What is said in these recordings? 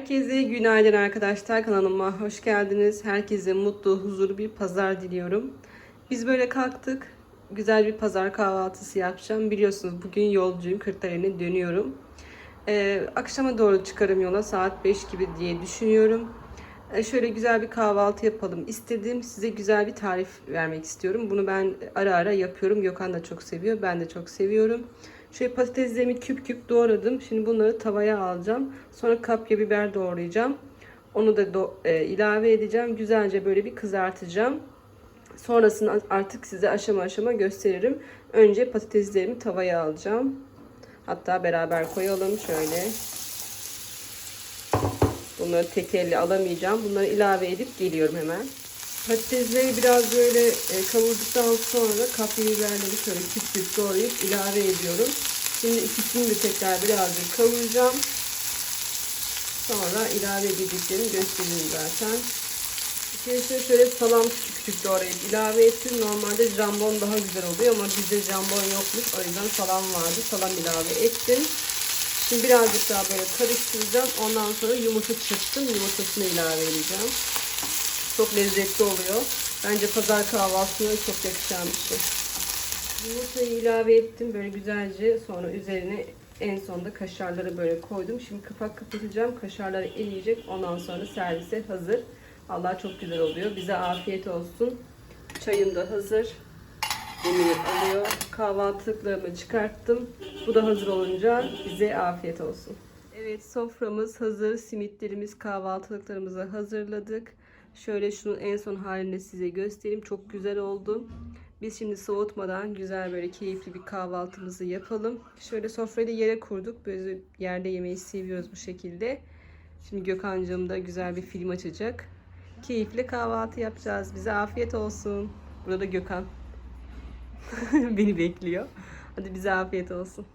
Herkese günaydın arkadaşlar kanalıma hoş geldiniz. Herkese mutlu, huzurlu bir pazar diliyorum. Biz böyle kalktık. Güzel bir pazar kahvaltısı yapacağım. Biliyorsunuz bugün yolcuyum. Kırklareli'ne dönüyorum. Ee, akşama doğru çıkarım yola saat 5 gibi diye düşünüyorum. Ee, şöyle güzel bir kahvaltı yapalım istedim. Size güzel bir tarif vermek istiyorum. Bunu ben ara ara yapıyorum. Gökhan da çok seviyor. Ben de çok seviyorum. Şöyle patateslerimi küp küp doğradım. Şimdi bunları tavaya alacağım. Sonra kapya biber doğrayacağım. Onu da do- e, ilave edeceğim. Güzelce böyle bir kızartacağım. Sonrasını artık size aşama aşama gösteririm. Önce patateslerimi tavaya alacağım. Hatta beraber koyalım şöyle. Bunları tek alamayacağım. Bunları ilave edip geliyorum hemen. Patatesleri biraz böyle e, kavurduktan sonra kapya biberleri şöyle küp küp doğrayıp ilave ediyorum. Şimdi ikisini de tekrar birazcık kavuracağım. Sonra ilave edeceklerimi göstereyim zaten. İçerisine şöyle salam küçük küçük doğrayıp ilave ettim. Normalde jambon daha güzel oluyor ama bizde jambon yokmuş. O yüzden salam vardı. Salam ilave ettim. Şimdi birazcık daha böyle karıştıracağım. Ondan sonra yumurta çırptım. Yumurtasını ilave edeceğim. Çok lezzetli oluyor. Bence pazar kahvaltısına çok yakışan bir şey. Yumurtayı ilave ettim böyle güzelce. Sonra üzerine en sonda kaşarları böyle koydum. Şimdi kapak kapatacağım. Kaşarlar eriyecek. Ondan sonra servise hazır. Allah çok güzel oluyor. Bize afiyet olsun. Çayım da hazır. Demir alıyor. Kahvaltılıklarımı çıkarttım. Bu da hazır olunca bize afiyet olsun. Evet soframız hazır. Simitlerimiz, kahvaltılıklarımızı hazırladık. Şöyle şunun en son halini size göstereyim. Çok güzel oldu. Biz şimdi soğutmadan güzel böyle keyifli bir kahvaltımızı yapalım. Şöyle sofrayı yere kurduk. Böyle yerde yemeyi seviyoruz bu şekilde. Şimdi Gökhan'cığım da güzel bir film açacak. Keyifli kahvaltı yapacağız. Bize afiyet olsun. Burada Gökhan. Beni bekliyor. Hadi bize afiyet olsun.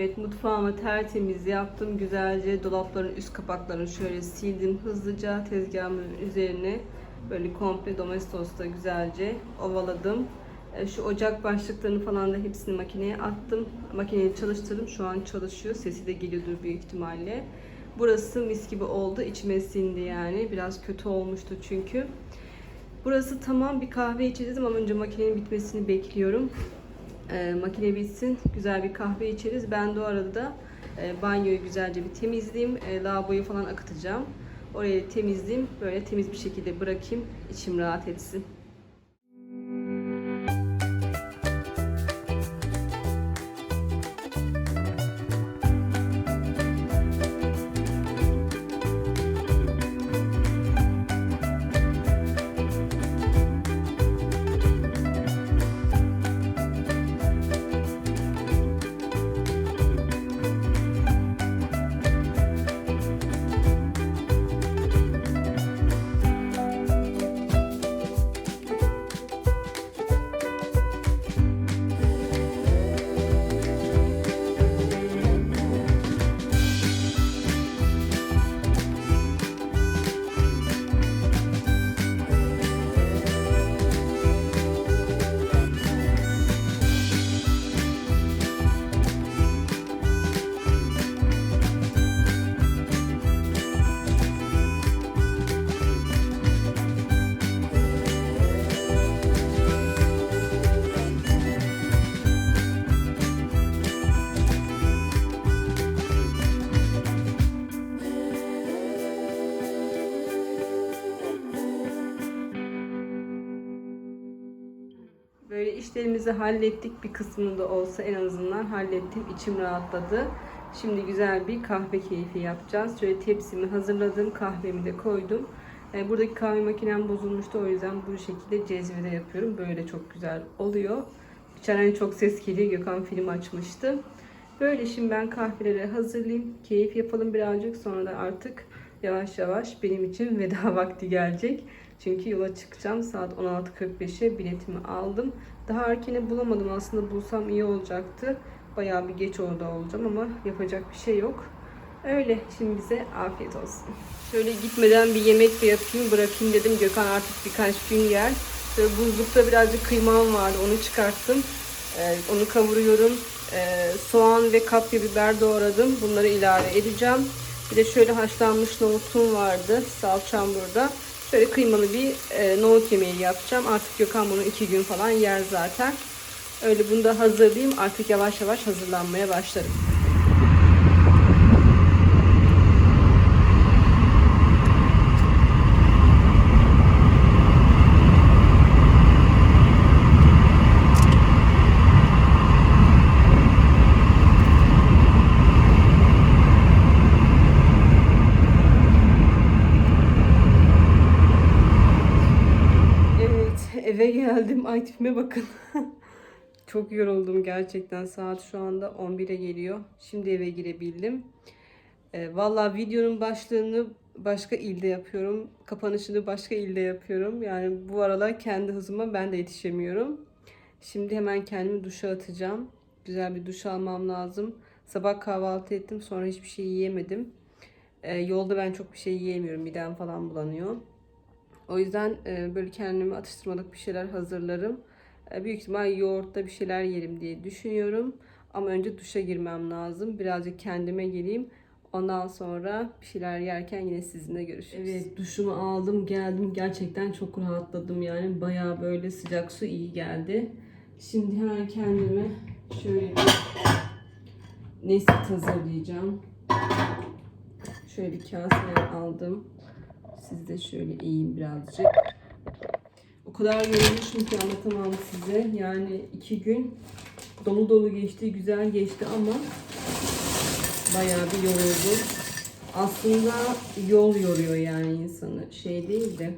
Evet mutfağımı tertemiz yaptım. Güzelce dolapların üst kapaklarını şöyle sildim hızlıca. Tezgahımın üzerine böyle komple domestosla güzelce ovaladım. E, Şu ocak başlıklarını falan da hepsini makineye attım. Makineyi çalıştırdım. Şu an çalışıyor. Sesi de geliyordur büyük ihtimalle. Burası mis gibi oldu. İçime sindi yani. Biraz kötü olmuştu çünkü. Burası tamam bir kahve içeceğiz ama önce makinenin bitmesini bekliyorum. E, makine bitsin, güzel bir kahve içeriz. Ben de o arada da e, banyoyu güzelce bir temizleyeyim. E, lavaboyu falan akıtacağım. Orayı temizleyeyim. Böyle temiz bir şekilde bırakayım. İçim rahat etsin. İşlerimizi hallettik. Bir kısmını da olsa en azından hallettim. İçim rahatladı. Şimdi güzel bir kahve keyfi yapacağız. Şöyle tepsimi hazırladım. Kahvemi de koydum. E, Buradaki kahve makinem bozulmuştu. O yüzden bu şekilde cezvede yapıyorum. Böyle çok güzel oluyor. İçeriden çok ses geliyor. Gökhan film açmıştı. Böyle şimdi ben kahveleri hazırlayayım. Keyif yapalım birazcık. Sonra da artık yavaş yavaş benim için veda vakti gelecek. Çünkü yola çıkacağım. Saat 16.45'e biletimi aldım. Daha erkeni bulamadım. Aslında bulsam iyi olacaktı. Bayağı bir geç orada olacağım ama yapacak bir şey yok. Öyle. Şimdi bize afiyet olsun. Şöyle gitmeden bir yemek de yapayım bırakayım dedim. Gökhan artık birkaç gün yer. Şöyle buzlukta birazcık kıymam vardı. Onu çıkarttım. Ee, onu kavuruyorum. Ee, soğan ve kapya biber doğradım. Bunları ilave edeceğim. Bir de şöyle haşlanmış nohutum vardı. Salçam burada. Şöyle kıymalı bir e, nohut yemeği yapacağım. Artık Gökhan bunu iki gün falan yer zaten. Öyle bunu da hazırlayayım. Artık yavaş yavaş hazırlanmaya başlarım. Evet, eve geldim. Ay tipime bakın. Çok yoruldum gerçekten. Saat şu anda 11'e geliyor. Şimdi eve girebildim. E, Valla videonun başlığını başka ilde yapıyorum. Kapanışını başka ilde yapıyorum. Yani bu aralar kendi hızıma ben de yetişemiyorum. Şimdi hemen kendimi duşa atacağım. Güzel bir duş almam lazım. Sabah kahvaltı ettim. Sonra hiçbir şey yiyemedim. E, yolda ben çok bir şey yiyemiyorum. Midem falan bulanıyor. O yüzden e, böyle kendime atıştırmalık bir şeyler hazırlarım. E, büyük ihtimal yoğurtta bir şeyler yerim diye düşünüyorum. Ama önce duşa girmem lazım. Birazcık kendime geleyim. Ondan sonra bir şeyler yerken yine sizinle görüşürüz. Evet duşumu aldım geldim. Gerçekten çok rahatladım yani. Bayağı böyle sıcak su iyi geldi. Şimdi hemen kendime şöyle bir Neslit hazırlayacağım. Şöyle bir kaseler aldım. Siz de şöyle eğeyim birazcık. O kadar yorulmuşum ki anlatamam size. Yani iki gün dolu dolu geçti, güzel geçti ama bayağı bir yoruldum. Aslında yol yoruyor yani insanı. Şey değil de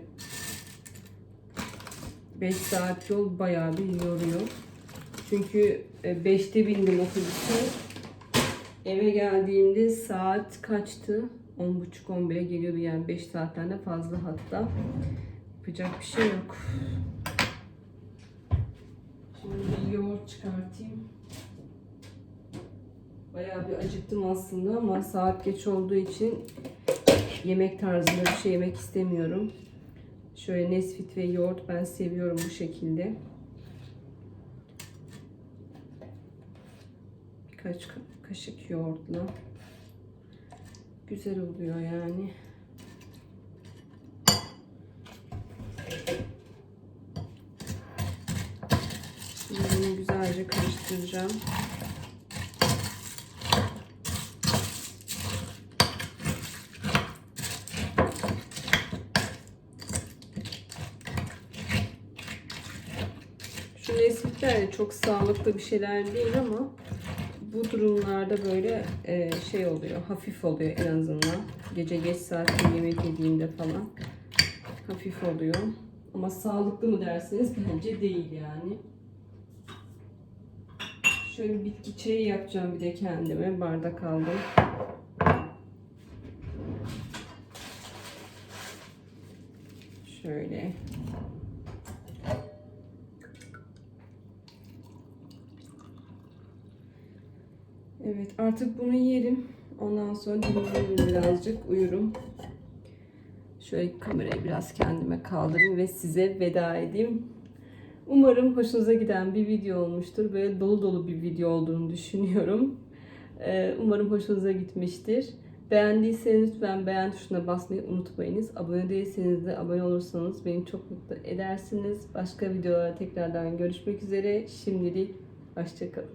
5 saat yol bayağı bir yoruyor. Çünkü 5'te bindim otobüse. Eve geldiğimde saat kaçtı? 10.30-11'e geliyordu yani 5 saatten de fazla hatta. Yapacak bir şey yok. Şimdi bir yoğurt çıkartayım. Bayağı bir acıktım aslında ama saat geç olduğu için yemek tarzında bir şey yemek istemiyorum. Şöyle Nesfit ve yoğurt ben seviyorum bu şekilde. Birkaç ka- kaşık yoğurtla. Güzel oluyor yani. Şimdi bunu güzelce karıştıracağım. Şu Nesfitler de çok sağlıklı bir şeyler değil ama bu durumlarda böyle e, şey oluyor, hafif oluyor en azından. Gece geç saatte yemek yediğimde falan hafif oluyor. Ama sağlıklı mı derseniz bence değil yani. Şöyle bitki çayı yapacağım bir de kendime. Bardak aldım. Şöyle. Evet artık bunu yerim. Ondan sonra dinlenirim birazcık uyurum. Şöyle kamerayı biraz kendime kaldırayım ve size veda edeyim. Umarım hoşunuza giden bir video olmuştur. Böyle dolu dolu bir video olduğunu düşünüyorum. Ee, Umarım hoşunuza gitmiştir. Beğendiyseniz lütfen beğen tuşuna basmayı unutmayınız. Abone değilseniz de abone olursanız beni çok mutlu edersiniz. Başka videolara tekrardan görüşmek üzere. Şimdilik hoşçakalın.